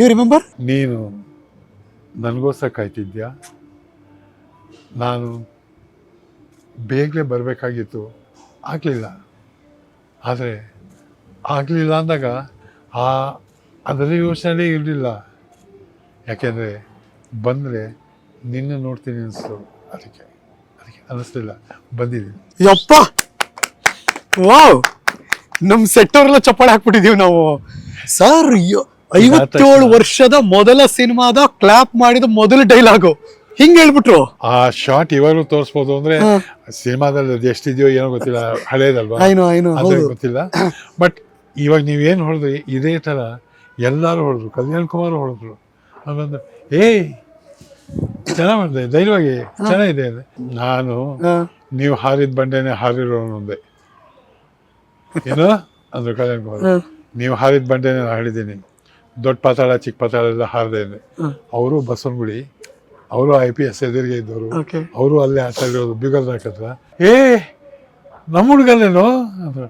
Due remember ನೀನು ನನಗೋಸ್ಕರ ಕಾಯ್ತಿದ್ಯಾ? ನಾನು ಬೇಗನೆ ಬರಬೇಕಾಗಿತ್ತು. ಆಗಲಿಲ್ಲ. ಆದರೆ ಆಗಲಿಲ್ಲ ಅಂದಾಗ ಆ ಅದರ ಯೋಚನೆ ಇರಲಿಲ್ಲ. ಯಾಕೆಂದರೆ ಬಂದರೆ ನಿನ್ನ ನೋಡ್ತೀನಿ ಅನಿಸ್ತು. ಅದಕ್ಕೆ ಅದಕ್ಕೆ ಅನ್ನಿಸ್ಲಿಲ್ಲ ಬಂದಿದ್ದೀನಿ. ಯಪ್ಪ! ವಾವ್! ನಮ್ಮ ಸೆಟ್ಟವರೆಲ್ಲ ಚಪ್ಪಾಳೆ ಹಾಕ್ಬಿಟ್ಟಿದ್ದೀವಿ ನಾವು. ಸರ್ ಐವತ್ತೇಳು ವರ್ಷದ ಮೊದಲ ಸಿನಿಮಾದ ಕ್ಲಾಪ್ ಮಾಡಿದ ಮೊದಲ ಡೈಲಾಗು ಹಿಂಗ್ ಹೇಳ್ಬಿಟ್ರು. ಆ ಶಾರ್ಟ್ ಇವಾಗಲೂ ತೋರಿಸ್ಬೋದು ಅಂದ್ರೆ ಸಿನಿಮಾದಲ್ಲಿ ಅದು ಎಷ್ಟಿದೆಯೋ ಏನೋ ಗೊತ್ತಿಲ್ಲ ಹಳೇದಲ್ವಾ? ಅದೇ ಗೊತ್ತಿಲ್ಲ. ಬಟ್ ಇವಾಗ ನೀವೇನು ಹೊಡೆದ್ರಿ ಇದೇ ತರ ಎಲ್ಲರೂ ಹೊಡೆದ್ರು ಕಲ್ಯಾಣ್ ಕುಮಾರ್ ಹೊಡೆದ್ರು. ಆಮೇಲೆ ಏಯ್ ಚೆನ್ನಾಗಿ ಮಾಡಿದೆ ಧೈರ್ಯವಾಗಿ ಚೆನ್ನಾಗಿದೆ. ನಾನು. ನೀವು ಹಾರಿದ ಬಂಡೆನೆ ಹಾರಿರೋನು ಒಂದೇ ಏನೋ? ಅಂದ್ರು ಕಲ್ಯಾಣ್ ಕುಮಾರ್. ನೀವು ಹಾರಿದ ಬಂಡೆನೆ ನಾನು ಹಾಡಿದ್ದೀನಿ ದೊಡ್ಡ ಪಾತಾಳ ಚಿಕ್ಕ ಪಾತಾಳ ಎಲ್ಲ ಹಾರದೇನೆ. ಅವರು ಬಸವನಗುಡಿ ಅವರು ಐ ಪಿ ಎಸ್ ಎದುರಿಗೆ ಇದ್ದವರು. ಅವರು ಅಲ್ಲೇ ಆಟ ಆಡಿರೋದು ಬಿಗಲ್ ಹಾಕತ್ರ ಏ ನಮ್ಮ ಹುಡುಗನೇನು